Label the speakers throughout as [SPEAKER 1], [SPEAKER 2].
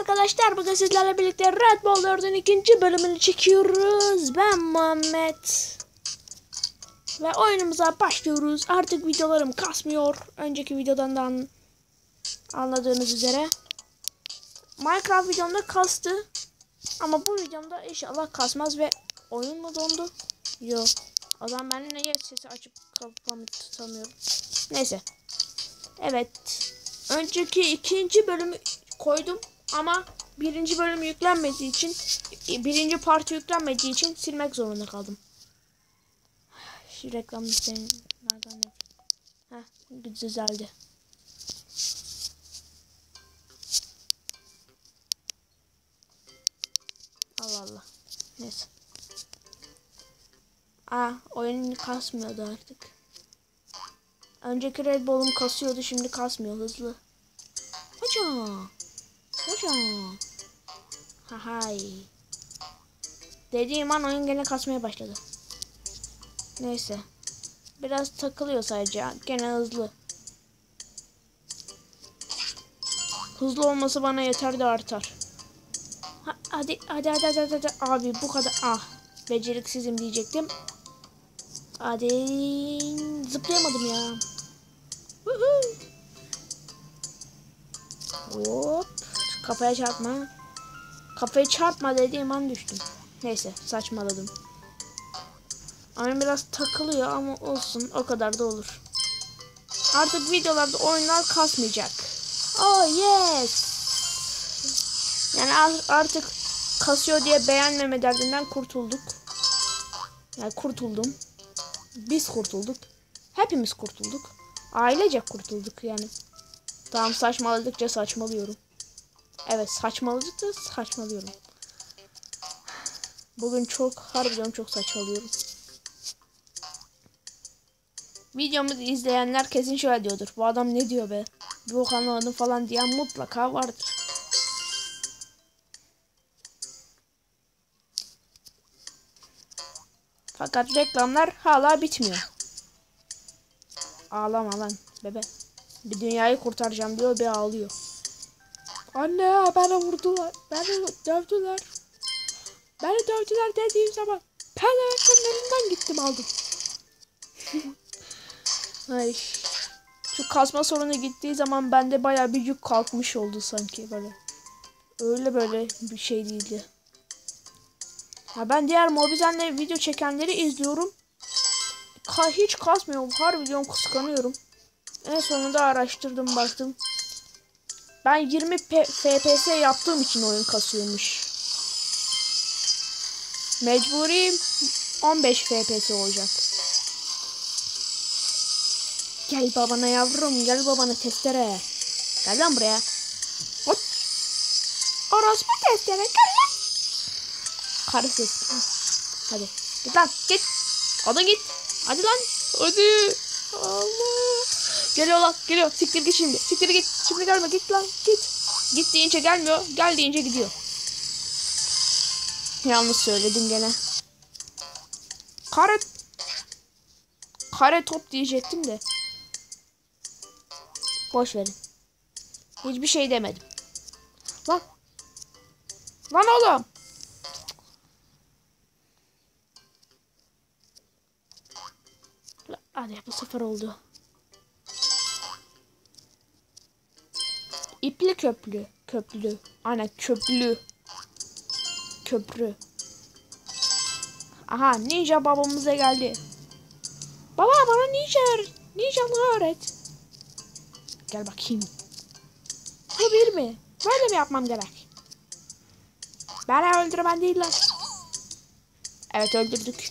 [SPEAKER 1] Arkadaşlar bugün sizlerle birlikte Red Bull 4'ün ikinci bölümünü çekiyoruz. Ben Muhammed. Ve oyunumuza başlıyoruz. Artık videolarım kasmıyor. Önceki videodan da an- anladığınız üzere. Minecraft videomda kastı. Ama bu videomda inşallah kasmaz ve oyun mu dondu? Yok. O zaman ben niye sesi açıp kapamı tutamıyorum. Neyse. Evet. Önceki ikinci bölümü koydum ama birinci bölüm yüklenmediği için birinci parti yüklenmediği için silmek zorunda kaldım. Şu reklam listeni nereden? Heh, düzeldi. Allah Allah. Neyse. Aa oyun kasmıyordu artık. Önceki Red Bull'um kasıyordu şimdi kasmıyor hızlı. Hocam. Hocam. Hahay. Dediğim an oyun gene kasmaya başladı. Neyse. Biraz takılıyor sadece. Gene hızlı. Hızlı olması bana yeter de artar. Ha, hadi, hadi hadi hadi hadi abi bu kadar ah beceriksizim diyecektim. Hadi zıplayamadım ya. Hop. Kafaya çarpma. Kafaya çarpma dediğim an düştüm. Neyse saçmaladım. Ama biraz takılıyor ama olsun o kadar da olur. Artık videolarda oyunlar kasmayacak. Oh yes. Yani artık kasıyor diye beğenmeme derdinden kurtulduk. Yani kurtuldum. Biz kurtulduk. Hepimiz kurtulduk. Ailece kurtulduk yani. Tamam saçmaladıkça saçmalıyorum. Evet saçmaladıkça saçmalıyorum. Bugün çok harbiden çok saçmalıyorum. Videomuzu izleyenler kesin şöyle diyordur. Bu adam ne diyor be? Bok anlamadım falan diyen mutlaka vardır. Fakat reklamlar hala bitmiyor. Ağlama lan bebe. Bir dünyayı kurtaracağım diyor bir ağlıyor. Anne beni vurdular. Beni dövdüler. Beni dövdüler dediğim zaman pencerenin önünden gittim aldım. Ay. Şu kasma sorunu gittiği zaman bende baya bir yük kalkmış oldu sanki böyle. Öyle böyle bir şey değildi. Ya ben diğer Mobizen'le video çekenleri izliyorum. Ka hiç kasmıyor. Harbiden kıskanıyorum. En sonunda araştırdım baktım. Ben 20 P FPS yaptığım için oyun kasıyormuş. Mecburi 15 FPS olacak. Gel babana yavrum gel babana testere. Gel lan buraya. Hop. Orospu testere gel lan. Karı sesi. Hadi git lan git. O git. Hadi lan. Hadi. Allah. Geliyor lan geliyor. Siktir git şimdi. Siktir git. Şimdi gelme git lan git. Git deyince gelmiyor. Gel deyince gidiyor. Yalnız söyledim gene. Kare kare top diyecektim de. Boş verin. Hiçbir şey demedim. Lan. Lan oğlum. Hadi bu sefer oldu. İpli köprü. Köprü. Aynen köprü. Köprü. Aha ninja babamıza geldi. Baba bana ninja ninjalığı öğret. Gel bakayım. Bu bir mi? Böyle mi yapmam gerek? Beni öldürmen değil lan. Evet öldürdük.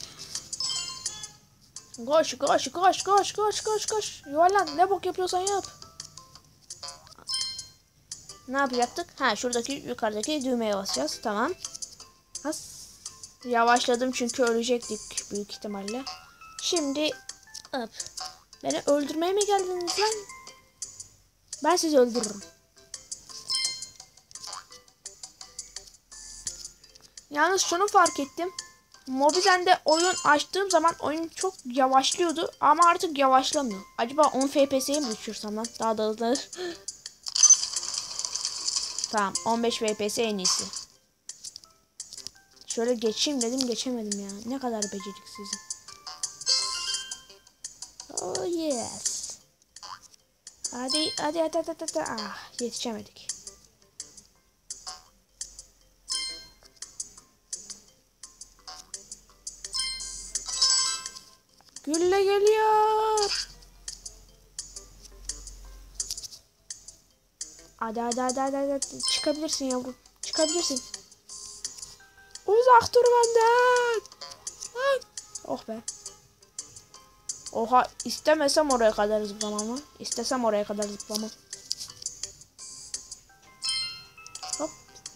[SPEAKER 1] Koş koş koş koş koş koş koş. Yuvarlan ne bok yapıyorsan yap. Ne yapacaktık? Ha şuradaki yukarıdaki düğmeye basacağız. Tamam. Has. Yavaşladım çünkü ölecektik büyük ihtimalle. Şimdi hop. Beni öldürmeye mi geldiniz lan? Ben sizi öldürürüm. Yalnız şunu fark ettim. Mobizen'de oyun açtığım zaman oyun çok yavaşlıyordu ama artık yavaşlamıyor. Acaba 10 FPS'ye mi düşürsem lan? Daha da hızlı. Tamam 15 FPS en iyisi. Şöyle geçeyim dedim geçemedim ya. Ne kadar beceriksizim. Oh yes. Hadi hadi hadi hadi, hadi. Ah yetişemedik. Gülle geliyor. Hadi hadi hadi hadi, hadi. çıkabilirsin yavrum. Çıkabilirsin. Uzak dur benden. Oh be. Oha istemesem oraya kadar zıplamam ama. İstesem oraya kadar zıplamam. Hop.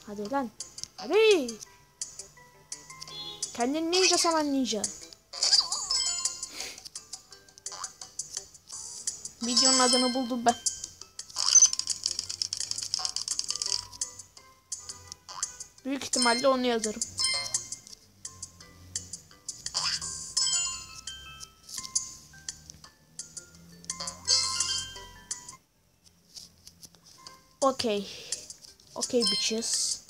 [SPEAKER 1] Hadi lan. Hadi. Kendin ninja sana ninja. Videonun adını buldum ben. Büyük ihtimalle onu yazarım. Okay. Okay bitches.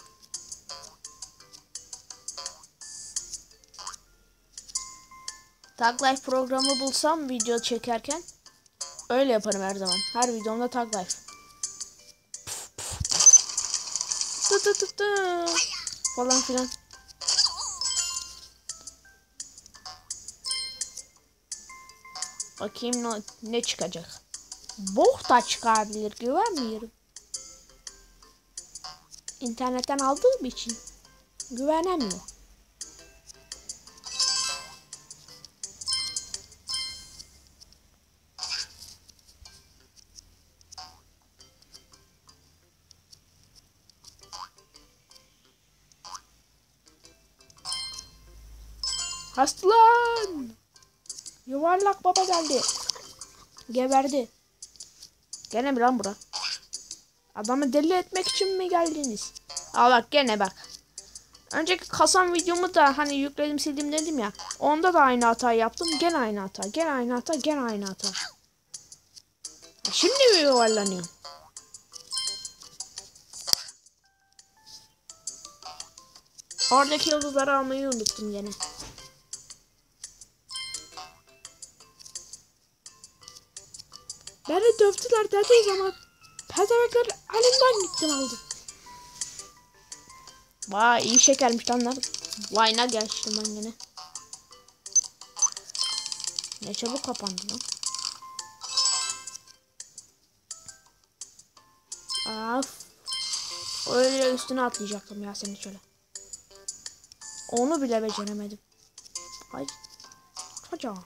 [SPEAKER 1] Tag Life programı bulsam video çekerken öyle yaparım her zaman. Her videomda Tag Life. Tı tı tı. Falan filan. Bakayım ne, ne çıkacak. Bok da çıkabilir güvenmiyorum. İnternetten aldığım için güvenemiyor. Aslan! Yuvarlak baba geldi. Geberdi. Gene mi lan bura? Adamı deli etmek için mi geldiniz? Aa bak gene bak. Önceki kasan videomu da hani yükledim sildim dedim ya. Onda da aynı hata yaptım. Gene aynı hata. Gene aynı hata. Gene aynı hata. Ha, Şimdi mi yuvarlanıyor? Oradaki yıldızları almayı unuttum gene. Beni dövdüler dediği zaman pezevekler elimden gittim aldım. Vay iyi şekermiş lan lan. Vine'a geçtim ben yine. Ne çabuk kapandı lan. Af. Öyle üstüne atlayacaktım ya seni şöyle. Onu bile beceremedim. Ay. Hocam.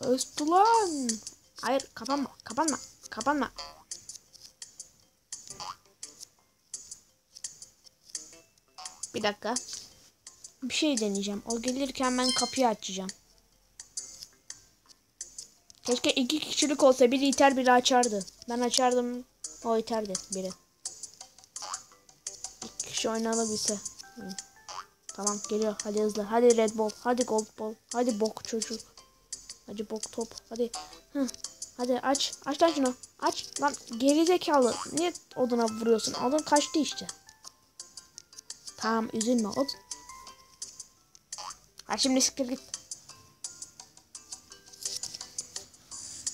[SPEAKER 1] Östü lan. Hayır kapanma kapanma kapanma. Bir dakika. Bir şey deneyeceğim. O gelirken ben kapıyı açacağım. Keşke iki kişilik olsa biri iter biri açardı. Ben açardım. O iterdi biri. İki kişi oynanabilse. Tamam geliyor. Hadi hızlı. Hadi Red Bull. Hadi Gold Ball. Hadi bok çocuk. Hadi bok top. Hadi. Hı. Hadi aç. Aç lan şunu. Aç. Lan geri zekalı. Niye oduna vuruyorsun? Odun kaçtı işte. Tamam üzülme od. Ha şimdi siktir git.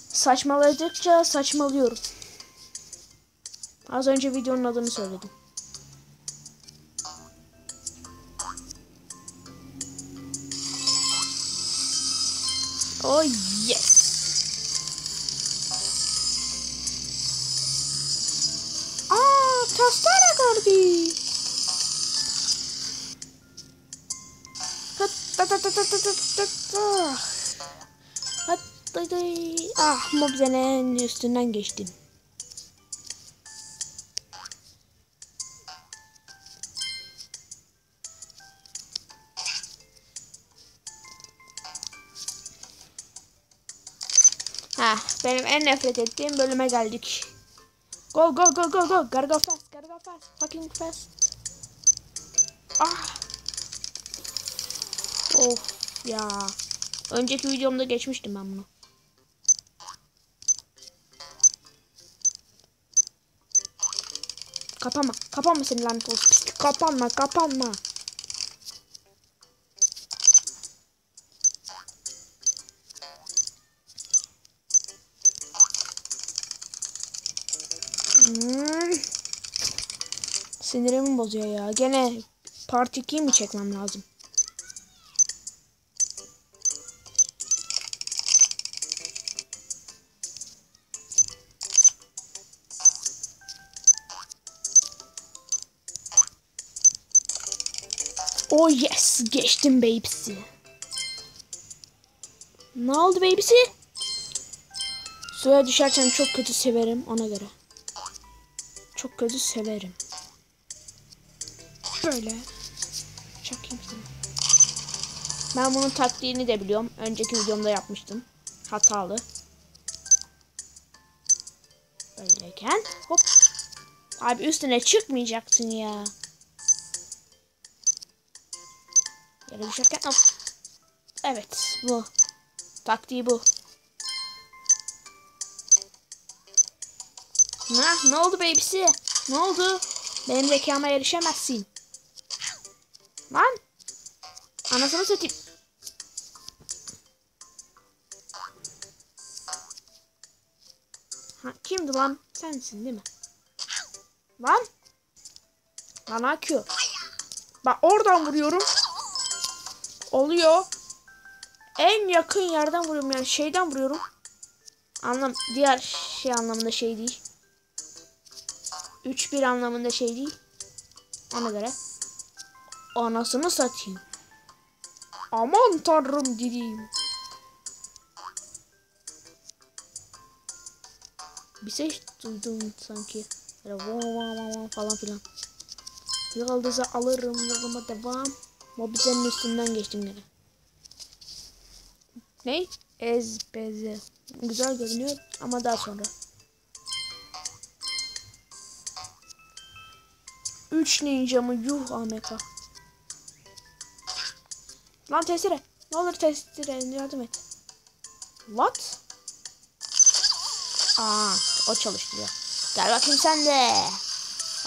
[SPEAKER 1] Saçmaladıkça saçmalıyorum. Az önce videonun adını söyledim. Oh yes. Ah, Aa testere geldi. Ah mobzenin üstünden geçtim. Ha, benim en nefret ettiğim bölüme geldik. Go go go go go. Gotta go fast. Gotta go fast. Fucking fast. Ah. Of ya. Önceki videomda geçmiştim ben bunu. Kapanma. Kapanma seni lanet olsun. Kapanma. Kapanma. Hmm. Sinirimi bozuyor ya. Gene part 2'yi mi çekmem lazım? Oh yes. Geçtim babysi. Ne oldu babysi? Suya düşerken çok kötü severim ona göre. Çok kötü severim. Böyle. Çakayım sana. Ben bunun taktiğini de biliyorum. Önceki videomda yapmıştım. Hatalı. Böyleyken hop. Abi üstüne çıkmayacaksın ya. Yere düşerken hop. Evet bu. Taktiği bu. Ha, ne oldu babysi? Ne oldu? Benim zekama erişemezsin. Lan. Anasını satayım. Ha, kimdi lan? Sensin değil mi? Lan. Lan akıyor. Bak oradan vuruyorum. Oluyor. En yakın yerden vuruyorum yani şeyden vuruyorum. Anlam diğer şey anlamında şey değil. 3-1 anlamında şey değil. Ona göre. Anasını satayım. Aman tanrım diyeyim. Bir ses duydum sanki. Böyle vaa vaa vaa falan filan. Yıldızı alırım yoluma devam. Mobizenin üstünden geçtim gene. Ne? Ezbeze. Güzel görünüyor ama daha sonra. 3 ninja mı? Yuh AMK. Lan testere. Ne olur testere yardım et. What? Aa, o çalıştırıyor. Gel bakayım sen de.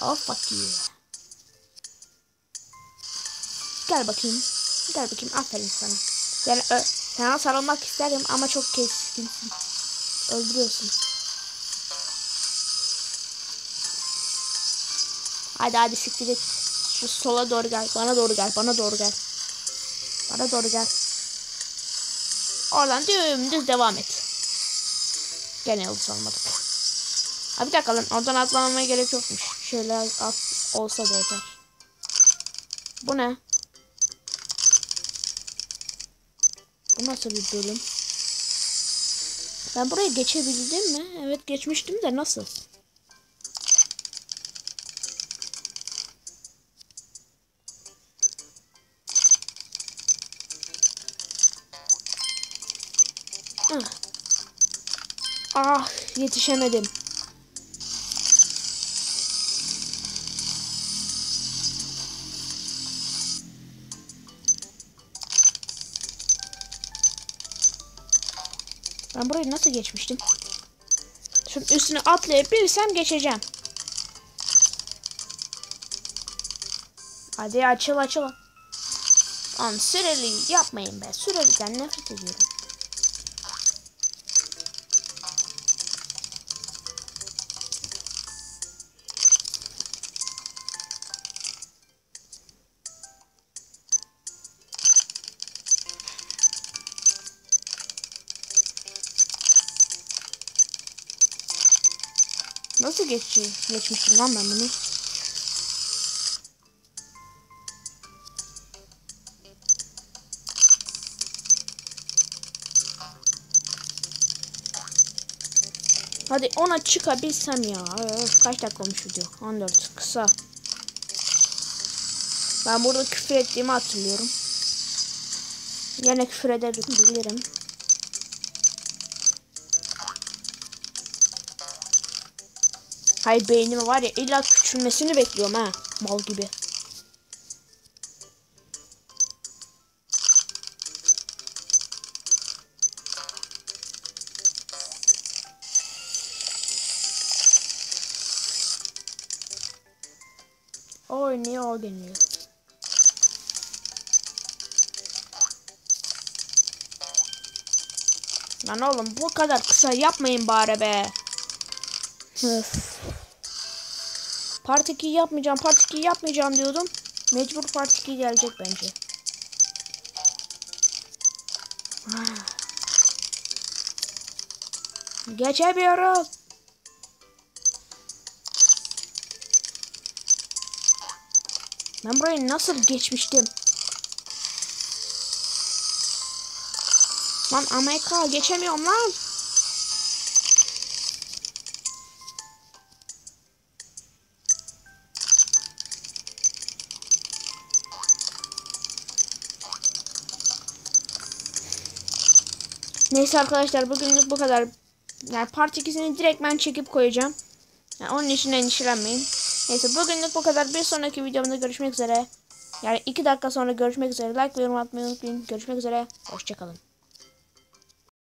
[SPEAKER 1] Oh fuck you. Gel bakayım. Gel bakayım. Aferin sana. Yani sana sarılmak isterim ama çok keskinsin. Öldürüyorsun. Hadi hadi siktir et. Şu sola doğru gel. Bana doğru gel. Bana doğru gel. Bana doğru gel. Oradan dümdüz devam et. Gene yıldız almadık. Ha bir dakika lan. Oradan atlamamaya gerek yokmuş. Şöyle at olsa da yeter. Bu ne? Bu nasıl bir bölüm? Ben buraya geçebildim mi? Evet geçmiştim de nasıl? Yetişemedim. Ben burayı nasıl geçmiştim? Şunun üstüne atlayabilirsem geçeceğim. Hadi açıl açıl. Lan süreli yapmayın be. Süreliden nefret ediyorum. Nasıl geçeceğim? Geçmiştim lan ben bunu. Hadi ona çıkabilsem ya. Öf, kaç dakika olmuş video? 14. Kısa. Ben burada küfür ettiğimi hatırlıyorum. Yine küfür ederim bilirim. Hay beynimi var ya illa küçülmesini bekliyorum ha. Mal gibi. oynuyor o geliyor. Lan oğlum bu kadar kısa yapmayın bari be. Öf. Part 2 yapmayacağım, Part 2 yapmayacağım diyordum. Mecbur Part 2 gelecek bence. Geçemiyorum. Ben burayı nasıl geçmiştim? Lan Amerika geçemiyorum lan. Neyse arkadaşlar bugünlük bu kadar. Yani part 2'sini direkt ben çekip koyacağım. Yani onun için endişelenmeyin. Neyse bugünlük bu kadar. Bir sonraki videomda görüşmek üzere. Yani 2 dakika sonra görüşmek üzere. Like ve yorum atmayı unutmayın. Görüşmek üzere. Hoşçakalın.